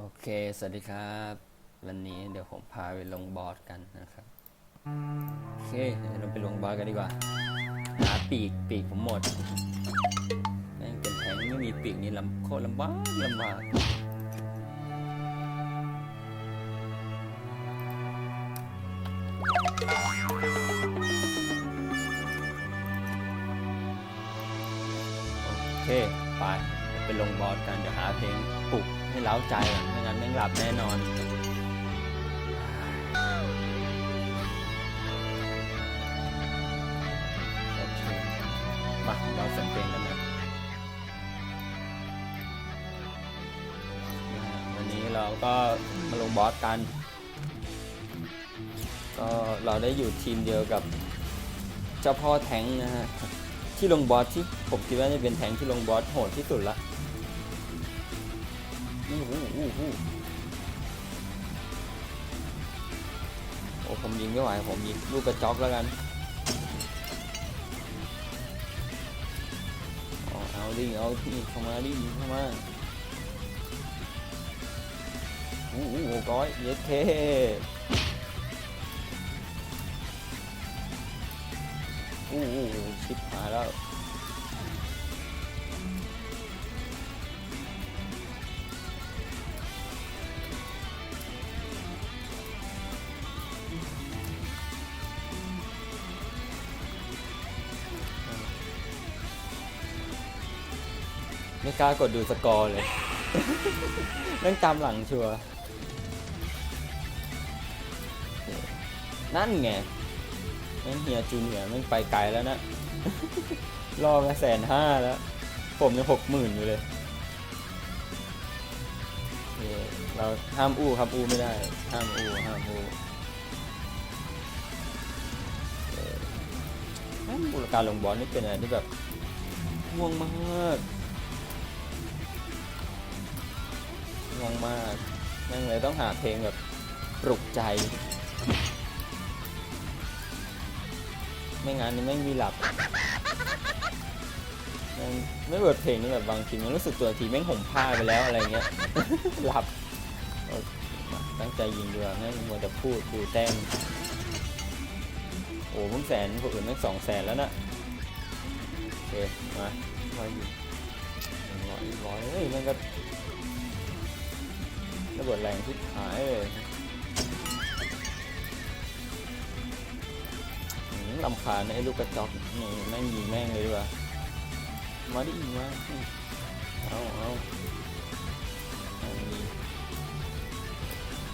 โอเค สวัสดีครับ วันนี้เดี๋ยวผมพาไปลงบอสกันนะครับ โอเคเดี๋ยวเราไปลงบอสกันดีกว่า หาปีกปีกผมหมดแม่งเป็นแทงไม่มีปีกนี่ลำโคตรลำบากลำบากโอเค ไป ไปลงบอสกัน เดี๋ยวหาเพลงปลุก ให้เล้าใจก่อนไม่งั้นแม่งหลับแน่นอนโอเคมาเราสียงเพลงกันนะวันนี้เราก็มาลงบอสกัน ก็เราได้อยู่ทีมเดียวกับเจ้าพ่อแทงนะฮะที่ลงบอสที่ผมคิดว่าจะเป็นแทงที่ลงบอสโหดที่สุดละ อู้หูอู้หูโอ้ผมยิงไม่ไหวผมยิงลูกกระจอกแล้วกันเอาดิเอาที่เข้ามาดิเข้ามาอู้หูหกร้อยเย็ดเทอู้หูชิบหายแล้ว ไม่กล้ากดดูสกอร์เลยแม่งตามหลังชัวร์นั่นไงแม่งเฮียจูเนียร์แม่งไปไกลแล้วนะรอมาแสนห้าแล้ว ผมยังหกหมื่นอยู่เลยเราห้ามอู้ครับอู้ไม่ได้ ห้ามอู้ห้ามอู้เอ่อแม่งบุรการลงบอลนี่เป็นอะไรที่แบบง่วงมาก งงมากนั่งเลยต้องหาเพลงแบบปลุกใจ ไม่งั้นนี่ไม่มีหลับแม่งไม่เปิดเพลงนี่แบบบางทีมันรู้สึกตัวทีแม่งห่มผ้าไปแล้วอะไรเงี้ย หลับตั้งใจยิงดีกว่าแม่งมัวแต่พูดดูแต้มโอ้มึงแสนคนอื่นแม่งสองแสนแล้วนะโอเคมาร้อยยิงหนึ่งร้อยร้อยเฮ้ยมันก็ ระเบิดแรงที่หายเลยลำคาญนะไอ้ลูกกระจอกนี่แม่งยิงแม่งเลยดีกว่ามาดิมาเอาเอาเอาดิ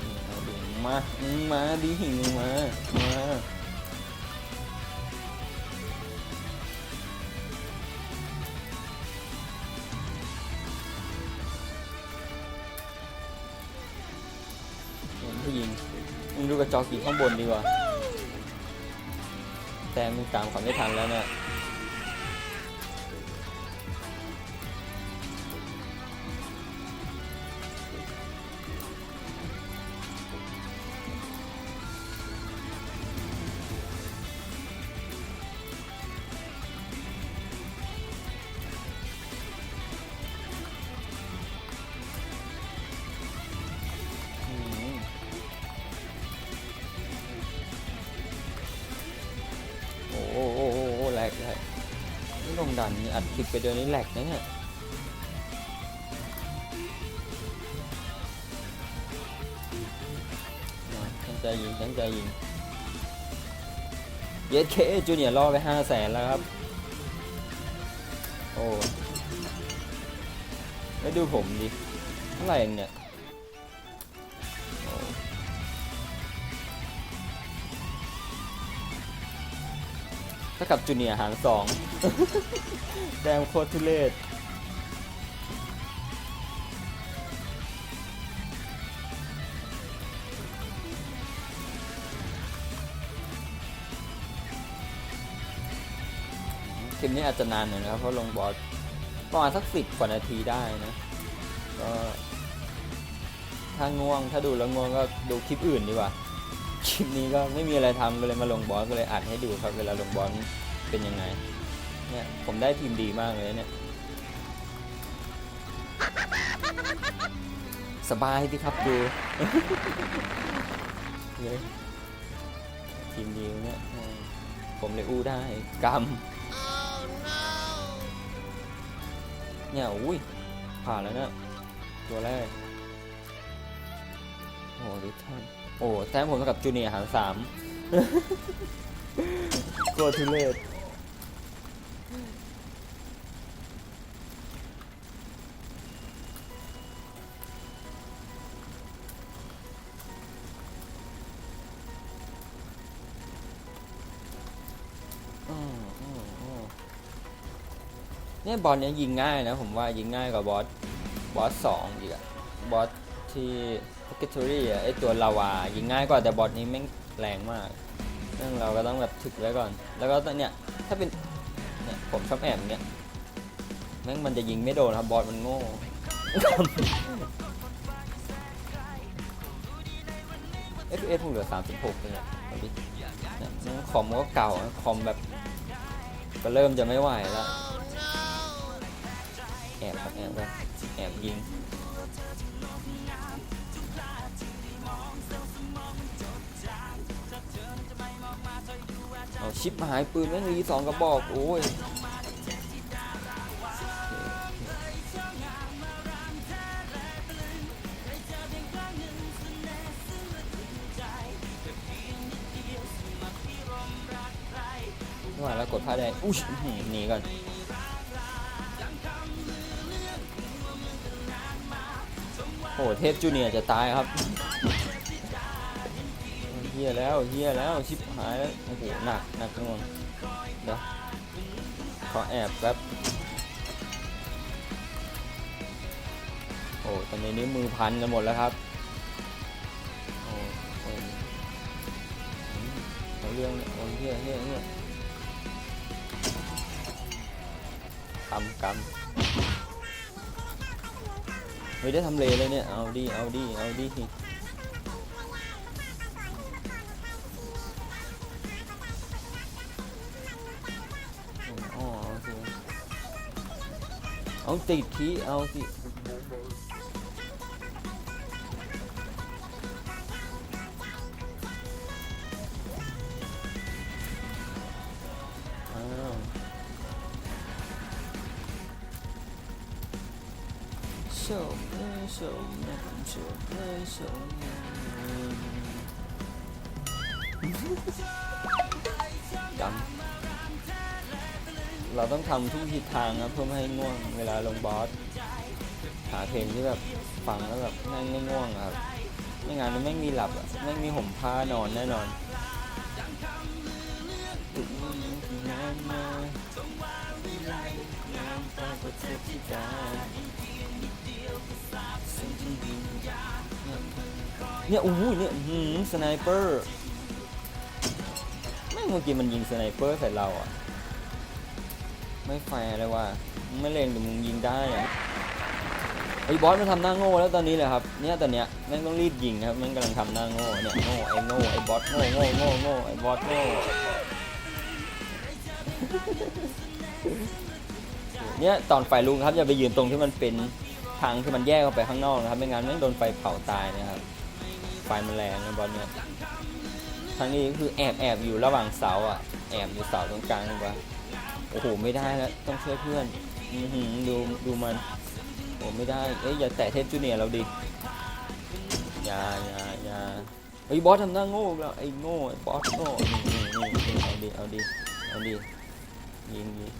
นี่เอาดิมามาดิมา จอกินข้างบนดีกว่าแต่มึงตามเขาไม่ทันแล้วเนี่ย ลงดันอัดคลิปไปเดี๋ยวนี้แหลกนะเนี่ยตั้งใจยิงตั้งใจยิงเยสเคจูเนียร์ล่อไปห้าแสนแล้วครับ โอ้แล้วดูผมดิเท่าไหร่เนี่ย ถ้ากับจูเนียร์หารสองแดมโคตรทุเรศคลิปนี้อาจจะนานหน่อยนะครับ เพราะลงบอสประมาณสักสิบกว่านาทีได้นะ ก็ถ้าง่วงถ้าดูแล้วง่วงก็ดูคลิปอื่นดีกว่า คลิปนี้ก็ไม่มีอะไรทำก็เลยมาลงบอสก็เลยอัดให้ดูครับเวลาลงบอสเป็นยังไง เนี่ยผมได้ทีมดีมากเลยเนี่ย สบายสิครับดูเลยทีมยิวเนี่ยผมเลยอู้ได้กำเนี่ยอุ้ยผ่านแล้วเนี่ยตัวแรกโอ้ดิท่าน โอ้แต้มผมเท่ากับจูเนียร์หารสามโคตรทุเรศเนี่ยบอลเนี้ยยิงง่ายนะผมว่ายิงง่ายกว่าบอสบอสสองอีกอะบอสที่ c k e t o r y อะไอตัวลาวายิงง่ายกว่าแต่บอสนี้แม่งแรงมากนั่นเราก็ต้องแบบถึกไว้ก่อน แล้วก็เนี่ยถ้าเป็นเนี่ยผมชอบแอบเนี้ยแม่งมันจะยิงไม่โดนครับบอสมันโง่ FPS ผมเหลือ36เลยเนี่ยเอาดิเนี่ยแม่งคอมก็เก่าคอมแบบ ก็เริ่มจะไม่ไหวแล้วแอบครับแอบครับแอบยิง เอาชิปหายปืนแม่งมีสองกระบอกโอ้ยไม่ไหวแล้วกดผ้าแดงอุ้ยอื้อหือหนีก่อนโอ้เทพจูเนียจะตายครับ ฮียแล้วเฮียแล้วชิบหายแล้วโอ้โหหนักหนักงวงเดี๋ยวขอแอบแป๊บโอ้ตอนนี้นิ้วมือพันกันหมดแล้วครับโอ้โอ้อืมเรื่องเนี่ยโอ้เฮียเฮียเฮียกำกำเฮ้ยได้ทำเลเลยเนี่ยเอาดิเอาดิเอาดิ เอาติดทีเอาสิอ้าว 手牵手，手牵手。จำ เราต้องทำทุกทิศทางนะเพื่อไม่ให้ง่วงเวลาลงบอสหาเพลงที่แบบฟังแล้วแบบแม่งไม่ง่วงอะครับไม่งั้นมันไม่มีหลับอะไม่มีห่มผ้านอนแน่นอนเนี่ยโอ้โหเนี่ยหือสไนเปอร์แม่งเมื่อกี้มันยิงสไนเปอร์ใส่เราอะ ไม่แฟร์เลยว่ะมึงไม่เล็งแต่มึงยิงได้อะไอ้บอสมันทำหน้าโง่แล้วตอนนี้เลยครับเนี่ยตอนเนี้ยแม่งต้องรีบยิงครับแม่งกำลังทำหน้าโง่เนี่ยโง่ไอ้โง่ไอ้บอสโง่โง่โง่โง่ไอ้บอสโง่เนี่ยตอนไฟลุงครับอย่าไปยืนตรงที่มันเป็นทางที่มันแยกออกไปข้างนอกนะครับไม่งั้นแม่งโดนไฟเผาตายนะครับไฟมันแรงนะบอลเนี่ยทางนี้คือแอบแอบอยู่ระหว่างเสาอะแอบอยู่เสาตรงกลางนะ โอ้โหไม่ได้แล้วต้องช่วยเพื่อนอือหือดูดูมันโอ้ไม่ได้เอ้ยอย่าแตะเทพจูเนียร์เราดิอย่าอย่าอย่าไอ้บอสทำหน้าโง่แล้วไอ้โง่ไอ้บอสโง่นี่นี่นี่เอาดิเอาดิเอาดิยิงยิง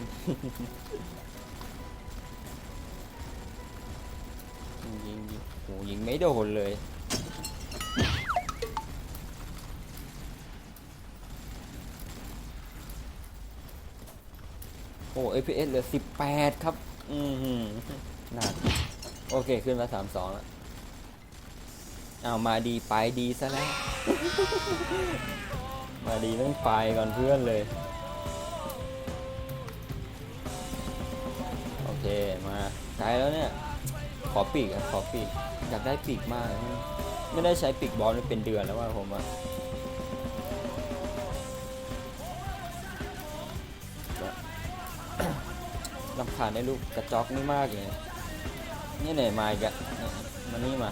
ยิงยิงยิงโหยิงไม่โดนเลย อ้ FPS เหลือ 18 ครับ อือหือหนักโอเค ขึ้นมา 32 แล้ว เอาวมาดีไปดีซะแล้ว มาดีต้องไปก่อนเพื่อนเลย โอเค มาใช้แล้วเนี่ย ขอปีกอะขอปีกอยากได้ปีกมากเลยไม่ได้ใช้ปีกบอลมาเป็นเดือนแล้วว่าผมอะ ลำคาญได้ลูกกระจอกนี่มากเลยนี่ไหนมาอีกอะเนี่มานี่มา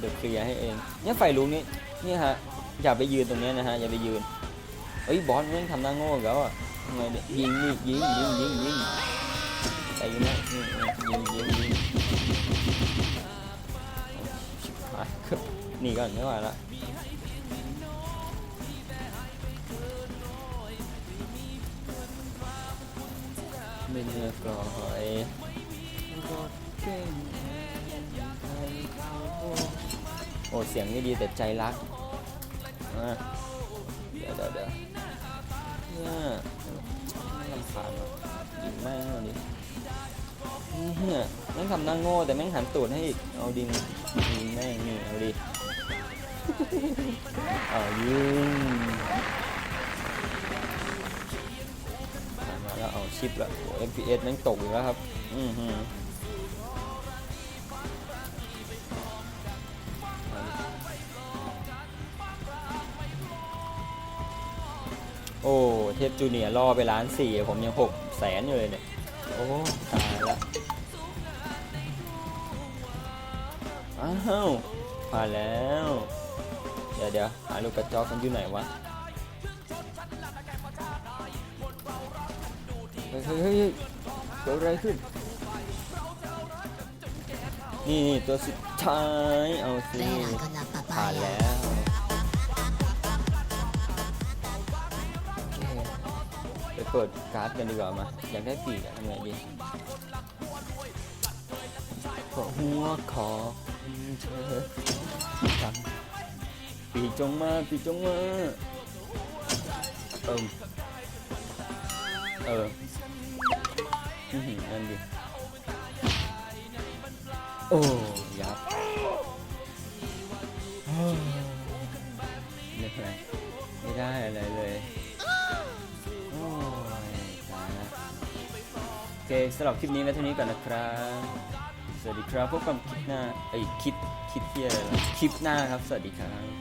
เดี๋ยวเคลียร์ให้เองเนี่ยไฟลุกนี่เนี่ยฮะอย่าไปยืนตรงเนี้ยนะฮะอย่าไปยืนเอ้ยบอสแม่งทำหน้าโง่กแล้วอะยังไงเนี่ยยิงนี่ยิงยิงยิงยิงไปยิงนะยิงยิงยิงชิบหายหนีก่อนไม่ไหวละ เป็นเนื้อกรอยโอ้เสียงไม่ดีแต่ใจรักอะเดี๋ยวเดี๋ยวเดี๋ยวเนี่ยลำคาญว่ะยิงแม่งเอาดิเนี่ยแม่งทำหน้าโง่แต่แม่งหันตูดให้อีก เอาดิงยิงแม่งนี่เอาดิ เอายิง ชิปละโอ้ FPS แม่งตกอีกแล้วครับ อือหือโอ้ เทพจูเนียร์ล่อไปล้านสี่ผมยังหกแสนอยู่เลยเนี่ย โอ้ตายละอ้าวผ่านแล้ว เดี๋ยวเดี๋ยวหาลูกกระจอกมันอยู่ไหนวะ ฮ้ยเฮ้ยเฮ้ยเกิดอะไรขึ้น นี่นี่ตัวสุดท้าย เอาสิ ผ่านแล้วโอเคไปเปิดการ์ดกันดีกว่ามา อยากได้ปีกอะทำไงดีขอหัวขอเธอปีกจงมา ปีกจงมา เอิมเออ อื้อหือนั่นดิโอ้ยับไม่เป็นไรไม่ได้อะไรเลยโอ้ยตายละโอเคสำหรับคลิปนี้ไว้เท่านี้ก่อนนะครับ สวัสดีครับพบกับคลิปหน้าไอยคลิปคลิปที่อะไรล่ะคลิปหน้าครับ สวัสดีครับ